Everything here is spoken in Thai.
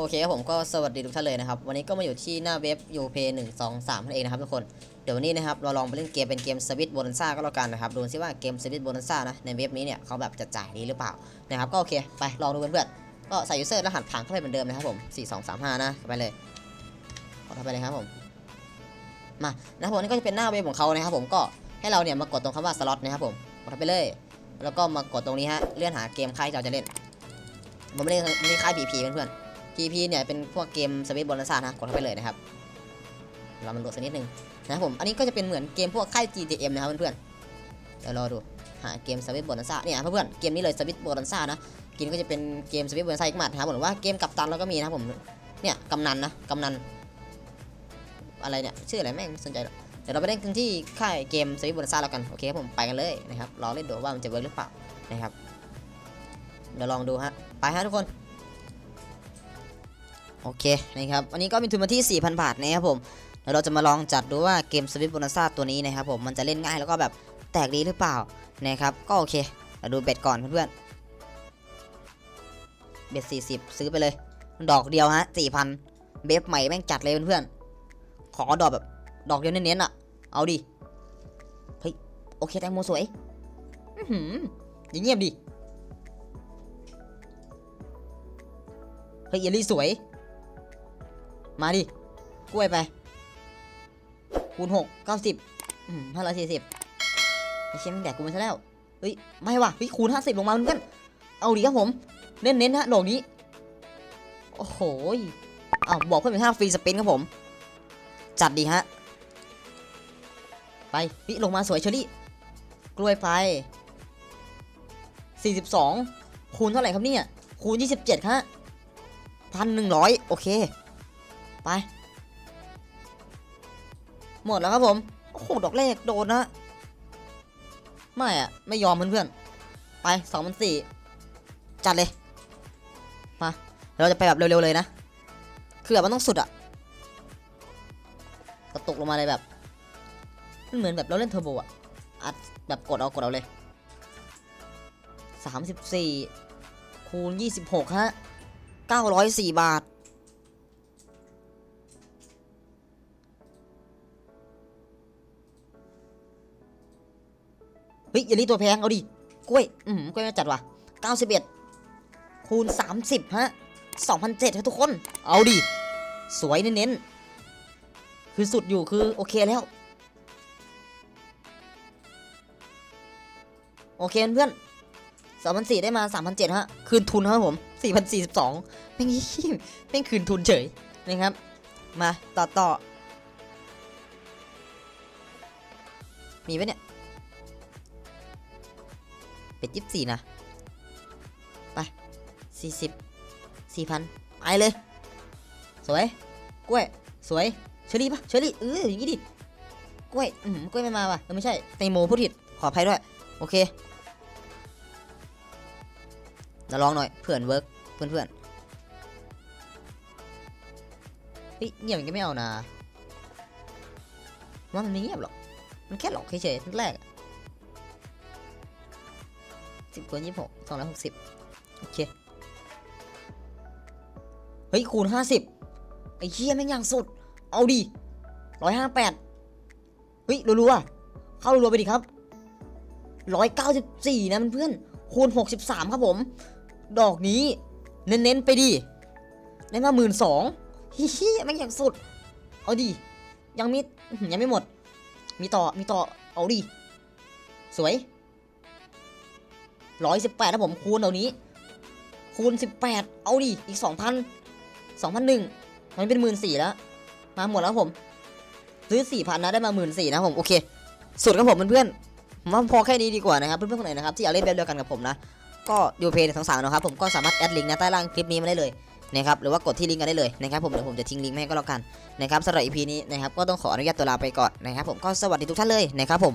โอเคครับผมก็สวัสดีทุกท่านเลยนะครับ วันนี้ก็มาอยู่ที่หน้าเว็บ u p a y 1 2 3นั่นเองนะครับทุกคนเดี๋ยววันนี้นะครับเราลองไปเล่นเกมเป็นเกมสวิตโบนันซ่าก็แล้วกันนะครับดูซิว่าเกมสวิตโบนันซ่านะในเว็บนี้เนี่ยเขาแบบจะจ่ายดีหรือเปล่านะครับก็โอเคไปลองดูเพื่อนๆก็ใส่ยูเซอร์รหัสผ่านเข้าไปเหมือนเดิมนะครับผม4 2 3 5นะไปเลยกดเข้าไปเลยครับผมมานะครับผมนี่ก็จะเป็นหน้าเว็บของเขานะครับผมก็ให้เราเนี่ยมากดตรงคำว่าสล็อตนะครับผมกดเข้าไปเลย แล้วก็มากดตรงนี้ฮะเลื่อนหาเกมค่ายที่เราจะเล่นผมไม่ได้ไม่ได้ค่าย BP เพื่อนๆ GP เนี่ยเป็นพวกเกมสวิตบอลซ่านะกดเข้าไปเลยนะครับเรามันโหลดสักนิดนึงนะครับผมอันนี้ก็จะเป็นเหมือนเกมพวกค่าย GTM นะครับเพื่อนๆเดี๋ยวรอดูหาเกมสวิตบอลซ่าเนี่ยเพื่อนๆเกมนี้เลยสวิตบอลซ่านะกินก็จะเป็นเกมสวิตบอลซ่าอีกหมัดนะครับผมว่าเกมกัปตันเราก็มีนะครับผมเนี่ยกำนันนะกำนันอะไรเนี่ยชื่ออะไรแม่งไม่สนใจหรอกเดี๋ยวเราไปเล่นกันที่ค่ายเกมสวิตบอลซ่าแล้วกันโอเคครับผมไปกันเลยนะครับรอเล่นดูว่ามันจะเวิร์กหรือเปล่านะครับเดี๋ยวลองดูฮะไปฮะทุกคน โอเคนะครับวันนี้ก็มีทุนมาที่ 4,000 บาทนะครับผมเดี๋ยวเราจะมาลองจัดดูว่าเกมสวิตโบนัสซ่าตัวนี้นะครับผมมันจะเล่นง่ายแล้วก็แบบแตกดีหรือเปล่านะครับก็โอเคเราดูเบ็ดก่อนเพื่อนๆเบ็ด40 ซื้อไปเลย ดอกเดียวฮะ4,000 เบฟใหม่แม่งจัดเลยเพื่อนๆขอดอกแบบดอกเดียวเน้นๆอะ เอาดิเฮ้ยโอเคแตงโมสวยอื้อย่าเงียบดิเฮ้ยเยลลี่สวย มาดิ กล้วยไป คูณหกเก้าสิบห้าร้อยสี่สิบไอเชี่ยมันแดกกูไปซะแล้ว เฮ้ย ไม่ว่ะเฮ้ยคูณห้าสิบลงมาเหมือนกันเอาดิครับผม เน้นเน้นๆฮะดอกนี้ โอ้โหอ้าวบอกเพิ่มเป็นห้าฟรีสปินครับผม จัดดีฮะ ไปวิลงมาสวยเชอรี่ กล้วยไป42คูณเท่าไหร่ครับเนี่ย คูณ27ฮะพันหนึ่งร้อยโอเค ไป หมดแล้วครับผม โอ้โห ดอกแรกโดนนะ ไม่อะไม่ยอมเพื่อนๆ ไปสองพันสี่จัดเลย มา เราจะไปแบบเร็วๆเลยนะ คือแบบมันต้องสุดอะกระตุกลงมาเลยแบบมันเหมือนแบบเราเล่นเทอร์โบอะอัดแบบกดเอากดเอาเลยสามสิบสี่คูณยี่สิบหกฮะเก้าร้อยสี่บาท เฮ้ยอย่ารีตัวแพงเอาดิ กล้วย อืมกล้วยมาจัดว่ะ91 คูณ 30 ฮะ 2,007ครับทุกคน เอาดิ สวยเน้นๆ คือสุดอยู่คือโอเคแล้ว โอเคเพื่อน2,004ได้มา3,007ฮะ คืนทุนครับผม4,042เป็นยี่เป็นคืนทุนเฉยนะครับ มาต่อต่อมีไหมเนี่ย เป็ดยี่สี่นะ ไปสี่สิบสี่พันไปเลย สวย กล้วย สวย เชอรี่ปะเชอรี่เอออย่างงี้ดิ กล้วย อืมกล้วยไม่มาว่ะเออไม่ใช่แตงโมพูดผิด ขออภัยด้วย โอเคเราลองหน่อย เพื่อนเวิร์กเพื่อนเพื่อนเฮ้ยเงียบมันก็ไม่เอานะว่ามันไม่เงียบหรอก มันแค่หลอกเฉยๆแรกๆ สิบคูณยี่สิบหกสองร้อยหกสิบโอเค เฮ้ย คูณห้าสิบไอ้เหี้ยแม่งอย่างสุด เอาดิร้อยห้าแปดเฮ้ย รัวๆ เข้ารัวๆไปดิครับร้อยเก้าสิบสี่นะเพื่อนคูณหกสิบสามครับผม ดอกนี้ เน้นๆ ไปดิได้มาหมื่นสองเฮียแม่งอย่างสุด เอาดิ ยังมียังไม่หมด มีต่อ มีต่อ เอาดิ สวย ร้อยสิบแปดนะผมคูณเดี๋ยวนี้ คูณสิบแปดเอาดิ อีกสองพันสองพันหนึ่งมันเป็นหมื่นสี่แล้ว มาหมดแล้วผม ซื้อสี่พันนะ ได้มาหมื่นสี่นะผม โอเค สุดครับผมเพื่อนๆผมว่าพอแค่นี้ดีกว่านะครับ เพื่อนๆคนไหนนะครับที่อยากเล่นแบบเดียวกันกับผมนะ ก็ยูเพย์ทั้งสามนะครับผมก็สามารถแอดลิงก์นะใต้ล่างคลิปนี้มาได้เลยนะครับหรือว่ากดที่ลิงก์กันได้เลยนะครับผมเดี๋ยวผมจะทิ้งลิงก์ให้ก็แล้วกันนะครับสำหรับ EP นี้นะครับก็ต้องขออนุญาตตัวลาไปก่อนนะครับผมก็สวัสดีทุกท่านเลยนะครับผม